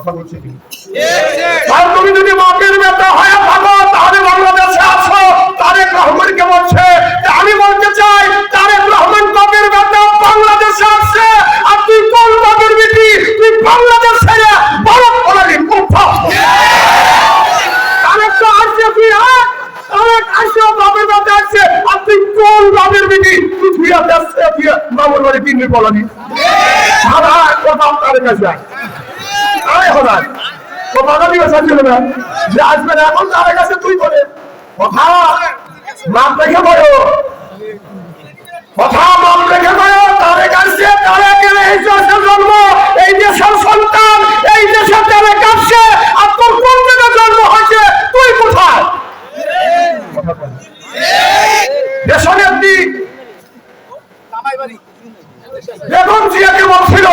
কথা তুমি যদি মাপের ব্যাপার হয়ে থাকো তাহলে বাংলাদেশে আসো তারেক রহমানকে বলছে নাম রেখে বলো। কথা নাম রেখে বলো তারে কাছে তারে গেলে এই দেশের জন্ম এই দেশের সন্তান এই দেশের তারে কাছে আর তোর কোন জায়গায় জন্ম হয়েছে তুই কোথায়। দেশনেত্রী বেগম জিয়াকে বলছিল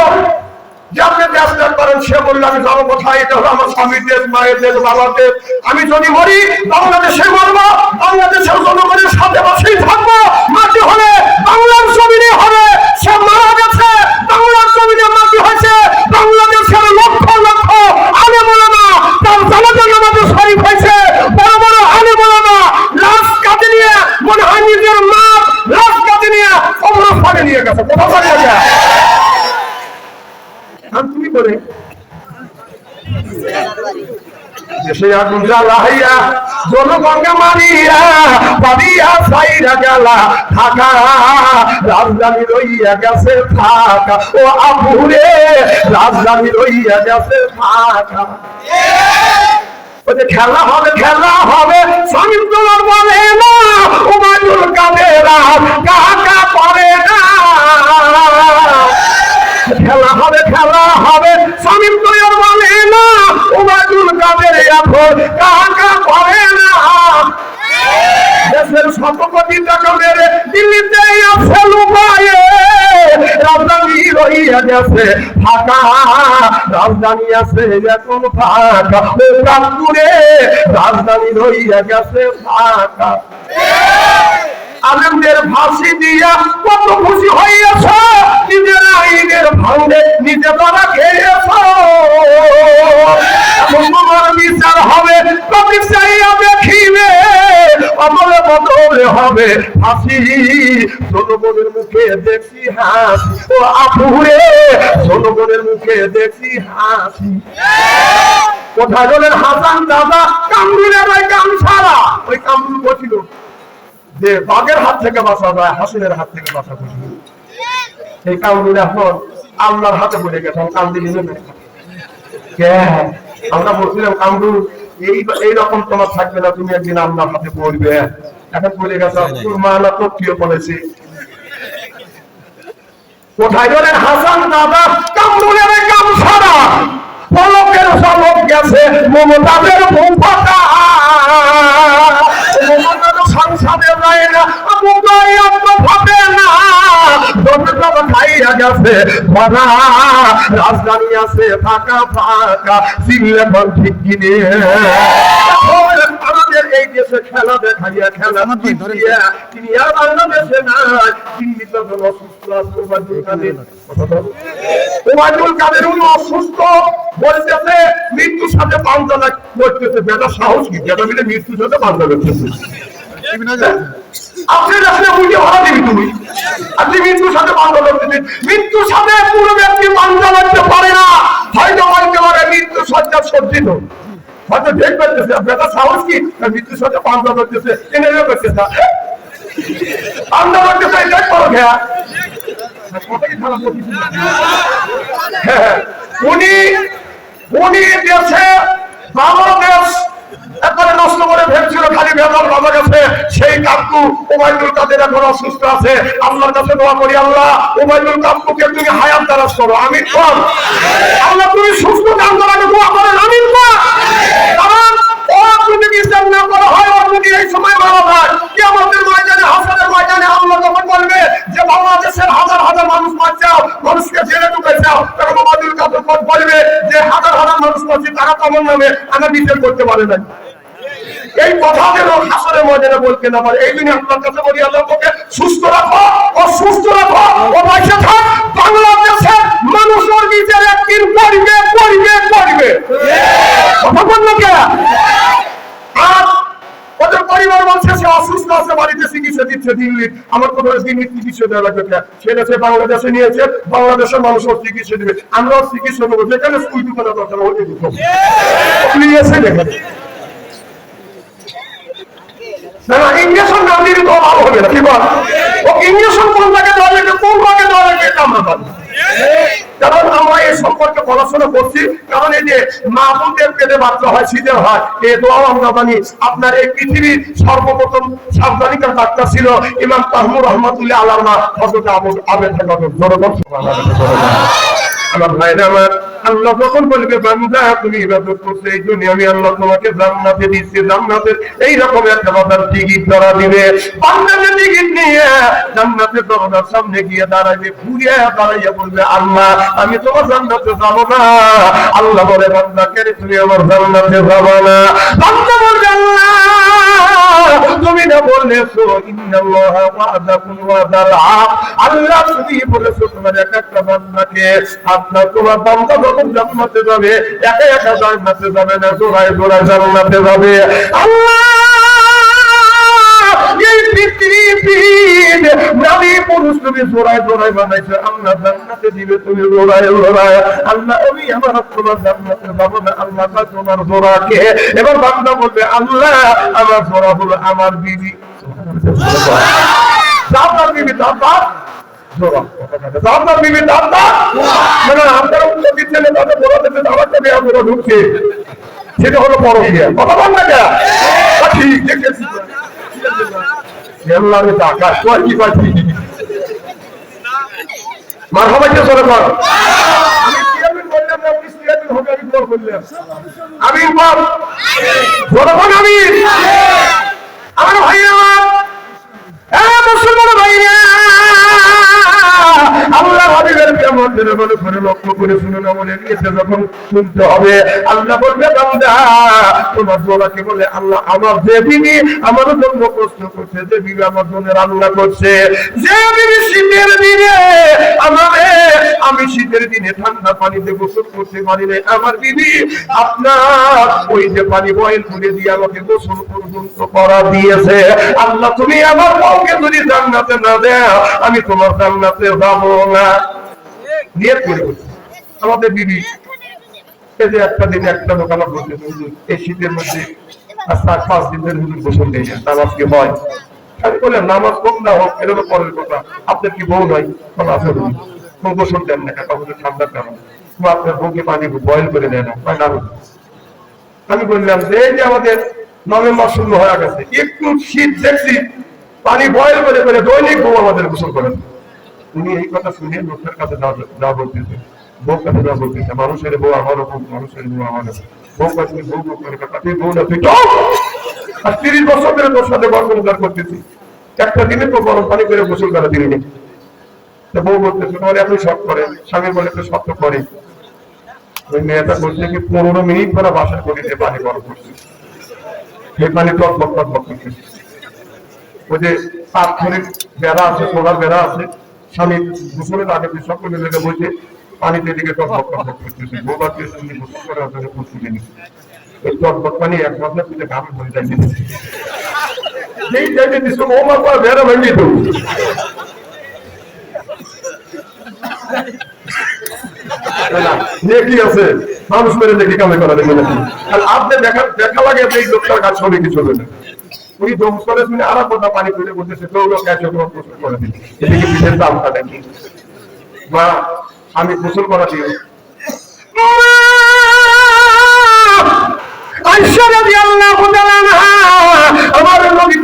যে আপনি দেশ করেন, সে বলল, আমি যাব কোথায়? এটা হলো আমার স্বামীর দেশ, মায়ের দেশ, বাবার দেশ। আমি যদি মরি, বাংলাদেশে মরবো, বাংলাদেশের জনগণের সাথে বসেই থাকব। মাটি হলে বাংলার জমিনে হবে, সে মারা গেছে। বাংলার জমিনে মাটি হয়েছে, বাংলাদেশের লক্ষ লক্ষ আলে বলে না তার জনগণ আমাদের শরীফ হয়েছে। বড় বড় আলে বলে না লাশ কাটে নিয়ে, মনে হয় নিজের মা, লাশ কাটে নিয়ে অমরস্থানে নিয়ে গেছে। কোথাও চলে গেছে করে। খেলা হবে খেলা হবে স্বামী তোমার বলে না। খেলা হবে খেলা কাদের এখন না। দেশের কোটি টাকা মেরে দিল্লিতে আছে লুকায়ে। রাজধানী রইয়া গেছে ফাঁকা রাজধানী আছে এখন ফাঁকা ও রাজধানী রইয়া গেছে ফাঁকা আনন্দের ফাঁসি দিয়া কত খুশি হইয়াছ? নিজের আইনের ভাঙে নিজে তারা খেয়েছ। বিচার হবে, কবি চাইয়া দেখিবে, অমলে বদলে হবে হাসি জনগণের মুখে দেখি হাসি। ও আপুরে জনগণের মুখে দেখি হাসি। কোথায় হাসান দাদা? কামরুলের ওই কাম ছাড়া ওই কামরুল বসিল। যে বাঘের হাত থেকে বাঁচা যায় হাসিনের হাত থেকে বাঁচা খুশি এই কামড়ুল এখন আল্লাহর হাতে পড়ে গেছে কামড়ি নিলে আমরা বলছিলাম কামরুল এই এইরকম তোমার থাকবে না তুমি একদিন আল্লাহর হাতে পড়বে। এখন পড়ে গেছে তোর মা না তোর প্রিয় বলেছে। কোথায় গেলেন হাসান দাদা কামরুলের কাম ছাড়া পলকের সলক গেছে মমতাদের মমতাদের সংসারে যায় না মুগাই ভাবে না। দরজা খাইয়া গেছে মারা। রাজধানী আছে ফাঁকা ফাঁকা সিলে বল ঠিক কিনে। আমাদের এই দেশে খেলা দেখাইয়া খেলা জিতিয়া তিনি আর বাংলাদেশে নাই। দিল্লিতে কোনো অসুস্থ? আছে ওবায়দুল কাদের। ওবায়দুল কাদের অসুস্থ। বলতেছে মৃত্যুর সাথে পাঞ্জা করতেছে বেটা সাহস কি? বেটা মিলে মৃত্যুর সাথে পাঞ্জা করতেছে আপনি আসলে বুঝে ভাড়া দিবি তুমি। আপনি মৃত্যুর সাথে পাঞ্জা করতেছেন মৃত্যুর সাথে পুরো ব্যক্তি পাঞ্জা করতে পারে না। হয়তো বলতে পারে মৃত্যু সজ্জা সজ্জিত। হয়তো ঠিক করতেছে বেটা সাহস কি? মৃত্যুর সাথে পাঞ্জা করতেছে। এনে করতেছে পাঞ্জা করতেছে এটাই করো খেয়া কথাই খারাপ করতেছে হ্যাঁ, উনি উনি দেশে বাংলাদেশ একবারে নষ্ট করে ফেলছিল, খালি বাবা গেছে। সেই কাকু কাদের এখন অসুস্থ আছে। আল্লাহর কাছে দোয়া করি, আল্লাহ কাদকে তুমি হায়াত করো। আমিন কর আল্লাহ, তুমি সুস্থ দোয়া ওর যদি বিচার না হয় যদি এই সময় ময়দানে, হাসানের ময়দানে আল্লাহ তখন বলবে যে, বাংলাদেশের হাজার হাজার মানুষ মারছাও মানুষকে জেলে ঢুকেছাও তখন ওবায়দুল কাদের বলবে যে, হাজার হাজার মানুষ মারছে, তারা তোমার নামে আমার বিচার করতে পারে না এই কথা যেন হাসরের ময়দানে বলতে না পারে। এই জন্য আপনার কাছে বলি আল্লাহ ওকে সুস্থ রাখো ও সুস্থ রাখো ও বাইসে থাক। বাংলাদেশের মানুষ ওর বিচার একদিন করবে করবে করবে কথা বলল ওদের পরিবার বলছে, সে অসুস্থ আছে, বাড়িতে চিকিৎসা দিচ্ছে দিল্লি আমার তো বলে দিল্লি চিকিৎসা দেওয়া লাগবে সে বাংলাদেশে নিয়েছে, বাংলাদেশের মানুষ ওর চিকিৎসা দেবে। আমরাও চিকিৎসা দেবো। যেখানে সুই দোকানে দরকার ওই দিব নিয়েছে দেখে কোন আমরা এই যে মা বাচ্চা হয় হয়, এ আমরা জানি, আপনার এই পৃথিবীর সর্বপ্রথম সাবধানিকার ডাক্তার ছিল ইমাম তাহমুর রহমতুল্লাহ আল্লাহ হজরত আবু আবেদ আমার ভাইরা আমার আল্লাহ যখন বলবে, বান্দা, তুমি ইবাদত করছ, এই জন্য আমি আল্লাহ তোমাকে জান্নাতে দিচ্ছি জান্নাতের এই রকম একটা বাজার টিকিট ধরা দিবে। বান্দাকে টিকিট নিয়ে জান্নাতের দরজার সামনে গিয়ে দাঁড়াইবে, ঘুরিয়ে দাঁড়াইয়া বলবে, আল্লাহ, আমি তোমার জান্নাতে যাব না। আল্লাহ বলে, বান্দা, কেন তুমি আমার জান্নাতে যাব না? বান্দা বলবে, আল্লাহ একটা বান্দাকে আপনার তোমার বান্দা যখন জান্নাতে যাবে, একা একা জান্নাতে যাবে না, জোড়ায় জোড়ায় জান্নাতে যাবে। আল্লাহ নারী পুরুষ দিবে তুমি আমার না তোমার এবার বান্দা বলবে, আল্লাহ, আমার জোড়া হলো আমার বিবি। বিয়া ঢুকছে। সেটা হলো বড় বিয়ে কথা বল না? ঠিক দেখেছি। আল্লাহরে টাকা তোর কি পাচ্ছি মার চেয়ারম্যান বললাম না উনি আমি জনগণ আমি। আমার ভাই আমার। হ্যাঁ মুসলমান ভাইরা, আল্লাহ হাবিবের কেমন দিনে বলে করে লক্ষ্য করে শুনে না বলে নিয়েছে যখন শুনতে হবে। আল্লাহ বলবে, বান্দা বলে আল্লাহ আমার আমার জন্য প্রশ্ন করছে আমার জন্য রান্না করছে, যে শীতের দিনে আমি শীতের দিনে ঠান্ডা পানিতে গোসল করতে পারি না আমার আপনার ওই যে পানি বয়েল করে দিয়ে আমাকে গোসল পর্যন্ত করা দিয়েছে। আল্লাহ, তুমি আমার বউকে যদি জান্নাতে না দেও, আমি তোমার জান্নাতে যাব না। নিয়ত করে আমাদের বিবি এই যে একটা দিন একটা এই শীতের মধ্যে আর চার পাঁচ দিন ধরে হুজুর নেই নামাজ কি হয়। আমি বললাম, নামাজ হোক না হোক পরের কথা। আপনার কি বউ নাই? কোনো। কোনো গোসল দেন না কারণ বা আপনার বউকে পানি করে দেয় না না আমি বললাম যে, এই যে আমাদের নভেম্বর শুরু হয়ে গেছে, একটু শীত দেখছি, পানি বয়েল করে করে দৈনিক বউ আমাদের গোসল করেন। উনি এই কথা শুনে লোকের কাছে মানুষের বউ মানুষের বউ বউ বউ না আর তিরিশ বছর ধরে তোর সাথে করতেছি একটা দিনে তো গরম পানি করে গোসল করা বউ তোমার শখ করে স্বামী বলে তো শক্ত করে ওই মেয়েটা বলছে কি পনেরো মিনিট পরে বাসা করিতে পানি গরম করছে সেই পানি করছে ওই যে বেড়া আছে সোলার বেড়া আছে স্বামী গোসলের আগে সকলে বসে পানিতে দিকে পানি এক দিচ্ছে মানুষ আপনি দেখা লাগে যে এই লোকটার কাজ শুনে আর কথা পানি বলতেছে করে দিন এদিকে পিঠের দামটা দেখি মা আমি গোসল করা দিই আইসা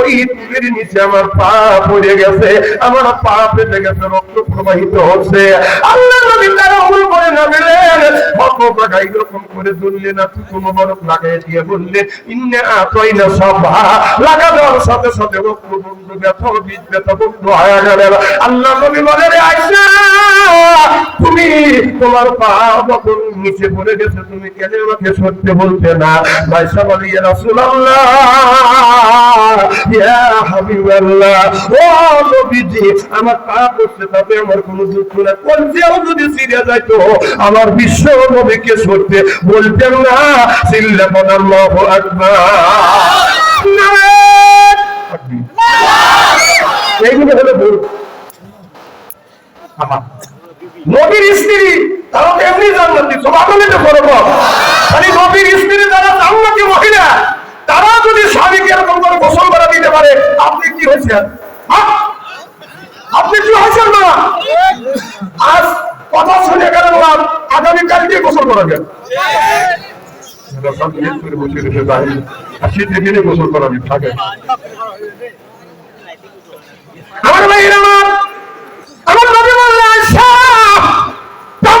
ওই চুলের নিচে আমার পা পড়ে গেছে, আমার পা ফেটে গেছে, রক্ত প্রবাহিত হচ্ছে। আল্লাহ নবী অমল করে না গেলেন হক লাগাই করে ধরলেন না কোনো বরফ লাগাই দিয়ে বললেন ইন্নে আতইনা সভা লাগা সাথে সাথে রক্ত বন্ধ, ব্যথা, বীজ ব্যথা বন্ধ হয়ে গেল। আল্লাহ নবী বলে, রে আয়সা, তুমি তোমার পা যখন নিচে পড়ে গেছে তুমি কেন আমাকে সত্যি বলতে না? আয়সা বলে ইয়া রাসূলুল্লাহ ইয়া হাবিবাল্লাহ। ও নবীজি আমার পা তাতে আমার কোনো দুঃখ না কোন যেও যদি সিরিয়া যাইতো আমার বিশ্ব নবীকে সত্যি বলতেন না। সিল্লা আল্লাহু আকবার। এইগুলো হলো ভুল। আহা। নবীর স্ত্রী, তারা তো এমনি জান্নাতি সবাই তো করব খালি নবীর স্ত্রী যারা জান্নাতি মহিলা, তারা যদি স্বামীকে এরকম করে গোসল করা দিতে পারে, আপনি কি হয়েছেন? হ্যাঁ? আপনি কি হয়েছেন না আজ কথা শুনে গেলেন না আগামীকালকে গোসল করাবেন বসে গোসল থাকে। আমার ভাইয়ের আমার আমার নবী বললেন আয়সা তাম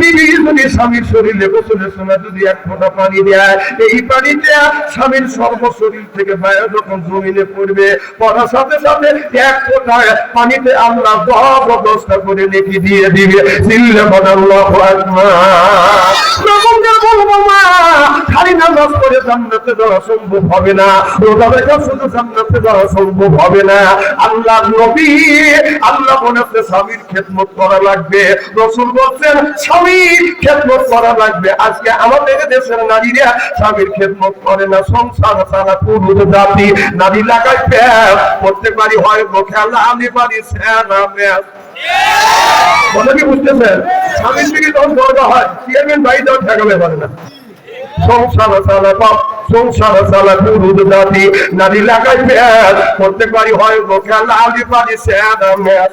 বিবি যদি স্বামীর শরীরে গোসলের সময় যদি এক ফোঁটা পানি দেয়, এই পানিতে স্বামীর সর্ব শরীর থেকে বাইরে যখন জমিনে পড়বে, পড়ার সাথে সাথে এক ফোঁটা পানিতে আমরা দশ দশটা করে নেকি দিয়ে দিবে চিল্লে রকমটা বলব মা, খালি নামাজ জান্নাতে যাওয়া সম্ভব হবে না। রোজা রেখা শুধু জান্নাতে যাওয়া সম্ভব হবে না। আল্লাহ নবী, আল্লাহ বলেছে, স্বামীর খেদমত করা লাগবে। রসুল বলছেন, স্বামীর খেদমত করা লাগবে। আজকে আমাদের দেশের নারীরা স্বামীর খেদমত করে না। সংসার সারা পুরুষ জাতি। নারী লাগায় প্রত্যেক বাড়ি হয় খেলা আমি বাড়ি স্যানা কথা কি বুঝতেছেন স্বামীর দিকে যখন দরকার হয়, চেয়ারম্যান বাড়ি যখন ঠেকাবে পারে না। সংসার সালা পাপ, সংসার সালা পুরুষ জাতি, নারী লাগাই পেঁয়াজ প্রত্যেক বাড়ি হয় খেলা আমি পারি স্যার ম্যাচ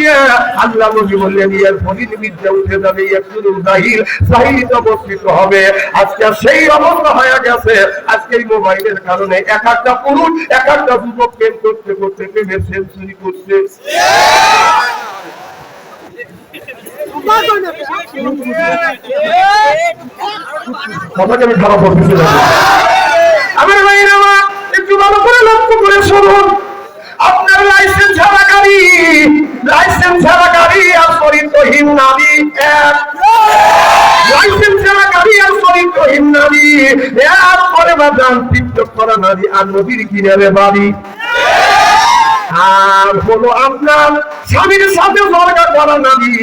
আল্লাহ নবী বললেন এর প্রতিনিধিত্বে উঠে যাবে একটু জাহিল জাহিলিতে অবস্থিত হবে। আজকে সেই অবস্থা হয়ে গেছে। আজকে এই মোবাইলের কারণে এক একটা পুরুষ, এক একটা যুবক প্রেম করতে করতে, প্রেমের সেঞ্চুরি করছে। আপনার লাইসেন্স ছাড়া গাড়ি লাইসেন্স ছাড়া গাড়ি আর চরিত্রহীন নারী এক। লাইসেন্স ছাড়া গাড়ি আর চরিত্রহীন নারী এক। করে বা যান টিকটক করা নারী আর নদীর কিনারে বাড়ি। আর হলো আপনার স্বামীর সাথে সরকার করা নারী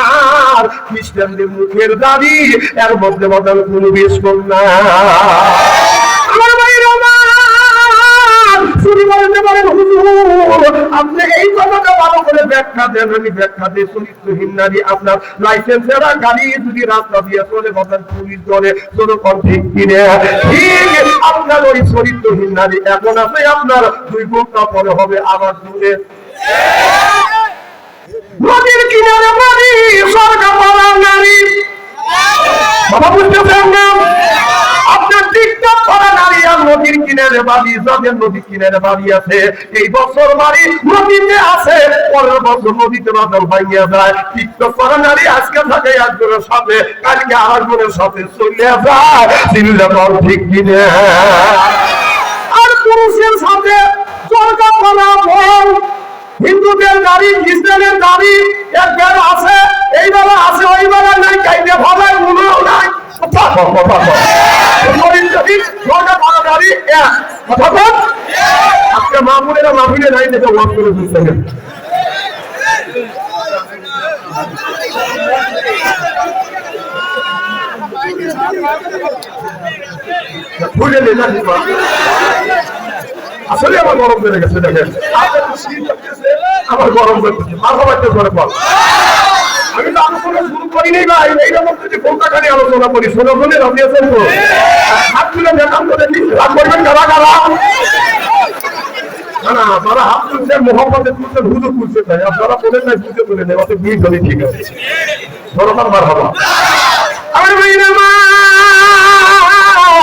আর খ্রিস্টানদের মুখের দাড়ি, এর মধ্যে বদল কোনো বেশ না। শুরু করতে পারেন আপনি এই কথাটা ভালো করে ব্যাখ্যা দেন, আমি ব্যাখ্যা দিয়ে চরিত্রহীন নারী, আপনার লাইসেন্স এরা গাড়ি যদি রাস্তা দিয়ে চলে, বলেন পুলিশ ধরে কোনো ঠিক কিনে। আপনার ওই চরিত্রহীন নারী এখন আছে, আপনার দুই ঘণ্টা পরে হবে আবার দূরে। নদীর কিনারে বাড়ি বলার নারী। বাবা বুঝতেছেন না? নদীর কিনারে বাড়ি যাদের নদী কিনারে বাড়ি আছে। এই বছর বাড়ি নদীতে আছে, পরের বছর নদীতে বাদল পাইয়া যায়। টিকটক করা নারী আজকে থাকে একজনের সাথে, কালকে আরেকজনের সাথে চলে যায়। চিন্তা কর ঠিক কিনে? আর পুরুষের সাথে সরকার করা বল। হিন্দুদের গাড়ি খ্রিস্টানের গাড়ি এক বেলা আছে এই বেলা আছে ওই বেলা নাই কাইতে ভাবে মনেও নাই দিবা। আসলে আমার গরম বেড়ে গেছে, দেখেন। আপনার আমার গরম করতেছে মাথা বাড়তে করে বল আমি তো আলোচনা শুরু এইরকম যদি আলোচনা করি শোনো তো? হাত না তারা হাত তুলছে মোহাম্মদের তুলছে হুজুর তুলছে তাই আপনারা বলেন নাই, বুঝে তুলে নেই, অত দুই ধরে ঠিক আছে। ভাইরা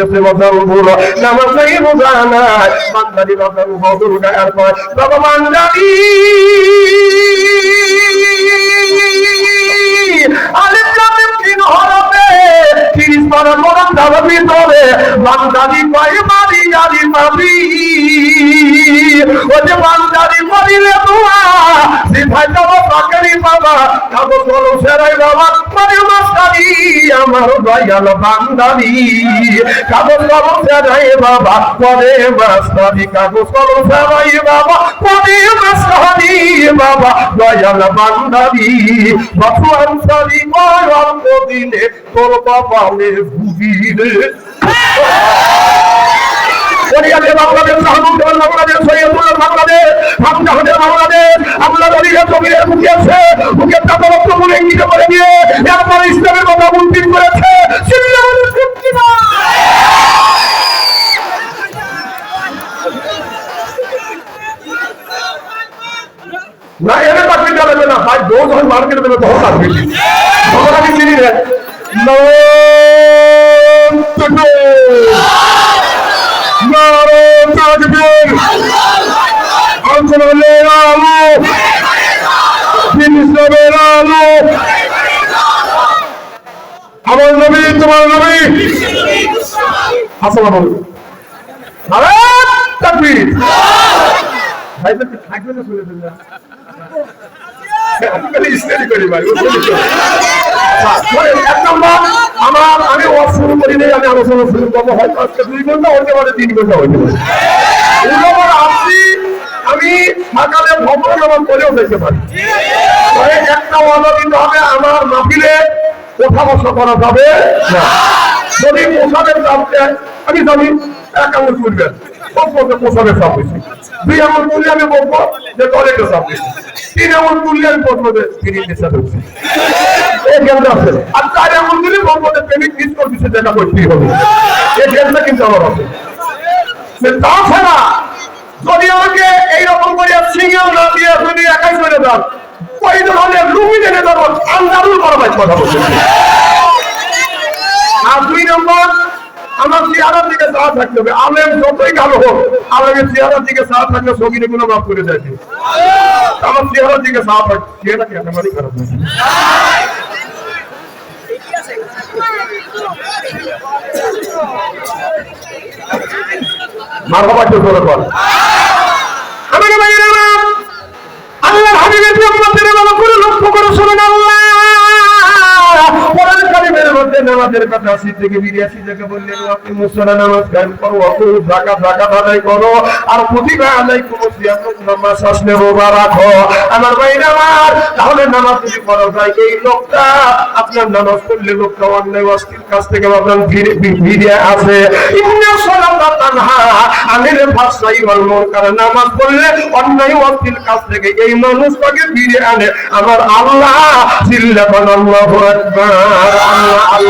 করতেছে মজার বলো নামাজ নাই, রোজা নাই। বান্দারি বাজার বদল গায়ার পর বাবা বান্দারি আলিফ লাম মিম তিন হরফে তিরিশ পারা মোড়ান ধারা ভিতরে। বান্দারি পাই মারি জারি পাবি ও যে বান্দারি মরিলে দোয়া, সিফাই পাকারি বাবা। কাবো চলো সেরাই বাবা মানে মাস্টারি আমার দয়াল বান্দারি কাগজ কলম সেরাই বাবা, পরে মাস্তারি কাগজ কলম সেরাই বাবা, পরে মাস্তারি বাবা, দয়াল বান্দারি বাপু আনসারি গরম দিনে তোর বাবা মে ভুগিরে ওড়িয়াদের বাংলাদেশ সাহাবুদ্দিন বাংলাদেশ সৈয়দুল্লাহ বাংলাদেশ হামজাহাদের বাংলাদেশ আল্লাহ নবীর জমিনের মুখে আছে, মুখে তাদের প্রবল ইঙ্গিত করে দিয়ে এরপরে ইসলামের কথা মুন্তিন করেছে। না। এনে চাকরি চালাবে না। ভাই দো যখন মার্কেটে দেবে, তখন চাকরি তখন আমি চিনি রে নারে তাকবীর আঞ্চলের আলো ইসলামের আমার নবী তোমার নবী আসসালামু আলাইকুম ভাই তো থাকবে না নম্বর, আমার আমি ওয়াজ শুরু করি নাই, আমি আলোচনা শুরু করব হয়তো আজকে দুই ঘণ্টা হতে পারে তিন ঘণ্টা হতে পারে। আসছি আমি সকালে ভবন নামাজ করেও দেখতে পারি। একটা দিতে হবে আমার মাহফিলে কোথা বসা করা যাবে না। যদি পোশাকের দেয় আমি জানি এক আঙুল তুলবেন বলব পোশাকের চাপ বেশি দুই আঙুল তুললে আমি বলব যে টয়লেটের চাপ বেশি তিন আঙুল তুললে আমি বলব যে ফিরিয়ে চাপ বেশি এই জ্ঞানটা আছে। আর চার আঙুল দিলে বলব যে প্রেমিক মিস করে দিচ্ছে যেটা করতেই হবে। এই জ্ঞানটা কিন্তু আমার আছে। তাছাড়া যদি আমাকে এইরকম করে সিঙ্গেল না দিয়ে যদি একাই করে দেন ওই ধরনের লুমি জেনে দেবো আন্দারুল করবাই কথা বলছে। আর দুই নম্বর আমার চেহারার দিকে চা থাকতে হবে। আলেম যতই কালো হোক, আলেমের চেহারার দিকে চা থাকলে সঙ্গীনে কোনো মাফ করে দেয় আমার চেহারার দিকে চা থাকবে চেহারা বল। আল্লাহর হাবিবের ভালো করে লক্ষ্য করে শুনুন আল্লাহ নামাজের কথা আশি থেকে বিরাশি থেকে বললেন আপনি মুসলা নামাজ কায়েম করো অত জাকাত জাকাত আদায় করো, আর প্রতিভা আদায় করো নামাজ আসলে রোজা রাখো আমার ভাইরা আমার, তাহলে নামাজ যদি করা যায়, এই লোকটা আপনার নামাজ পড়লে লোকটা অন্যায়, অশ্লীল কাছ থেকে আপনার ফিরে ফিরে আসে। ইন্না সালাতা তানহা আনিল ফাহশাই ওয়াল নামাজ পড়লে অন্যায়, অশ্লীল কাছ থেকে এই মানুষটাকে ফিরে আনে। আমার আল্লাহ জিল্লাবান আল্লাহু আকবার। আল্লাহ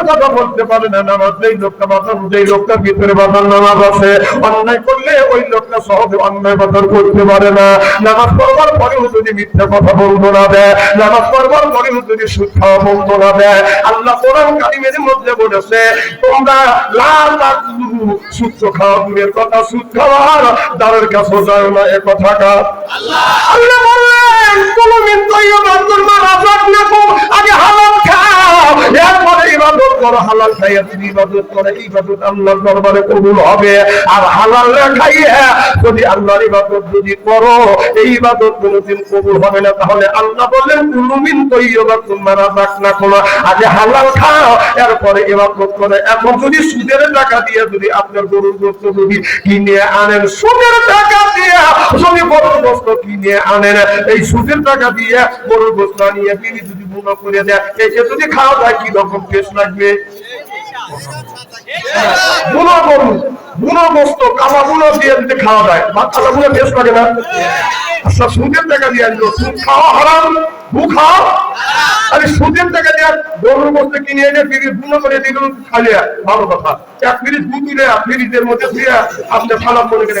মিথ্যা কথা বলতে পারে না, নামাজ নেই লোকটা বাঁচান যেই লোকটার ভিতরে বাঁচান নামাজ আছে, অন্যায় করলে ওই লোকটা সহজে অন্যায় বাঁচান করতে পারে না। নামাজ পড়বার পরেও যদি মিথ্যা কথা বলতো না দেয় নামাজ পড়বার পরেও যদি সুদ খাওয়া বলতো না দেয় আল্লাহ কোরআন কারিমের মধ্যে বলেছে, তোমরা লাল সুদ খাওয়া দূরের কথা সুদ খাওয়ার দ্বারের কাছে যায় না, এ কথাটা আল্লাহ বললেন কোনদিন তৈয়বাদ করবা রাজাক না কো আগে হালাল এরপরে ইবাদত করো, হালাল খাইয়া তুমি ইবাদত করে ইবাদত আল্লাহর দরবারে কবুল হবে। আর হালাল না যদি আল্লাহর ইবাদত যদি করো, এই ইবাদত কোনদিন কবুল হবে না। তাহলে আল্লাহ বললেন কুলুমিন তৈয়বাদ তোমরা রাজাক না কো আগে হালাল খাও, এরপরে ইবাদত করে। এখন যদি সুদের টাকা দিয়ে যদি আপনার গরুর গোস্ত যদি কিনে আনেন, সুদের টাকা দিয়ে যদি গরুর গোস্ত কিনে আনেন, এই সুদের টাকা দিয়ে গরুর গোস্ত আনিয়ে তিনি যদি করে দেয়। এসে যদি খাওয়া যায়, কি রকম টেস্ট লাগবে? বুনো গরু, বুনো গোস্ত কামা বুনো দিয়ে যদি খাওয়া যায়, বাচ্চারা বুনো টেস্ট লাগে না। আচ্ছা সুদের টাকা দিয়ে আনলো সুদ খাওয়া হারাম ভু খাও। আরে, সুদের টাকা দিয়ে গরুর গোস্ত কিনে এনে ফ্রিজ বুনো করে দিল খালি ভালো কথা। এক ফ্রিজ দু দিলে ফ্রিজের মধ্যে দিয়ে আপনি খারাপ করে খায়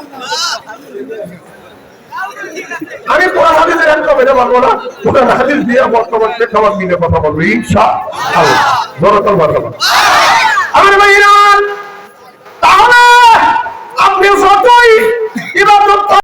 আমি কোরআন হাদিসের একটা মেনে পারব না। কোরআন হাদিস দিয়ে বর্তমান প্রেক্ষাপট মিলে কথা বলব ইনশা আল্লাহ জনতার কথা আমার ভাইরা তাহলে আপনি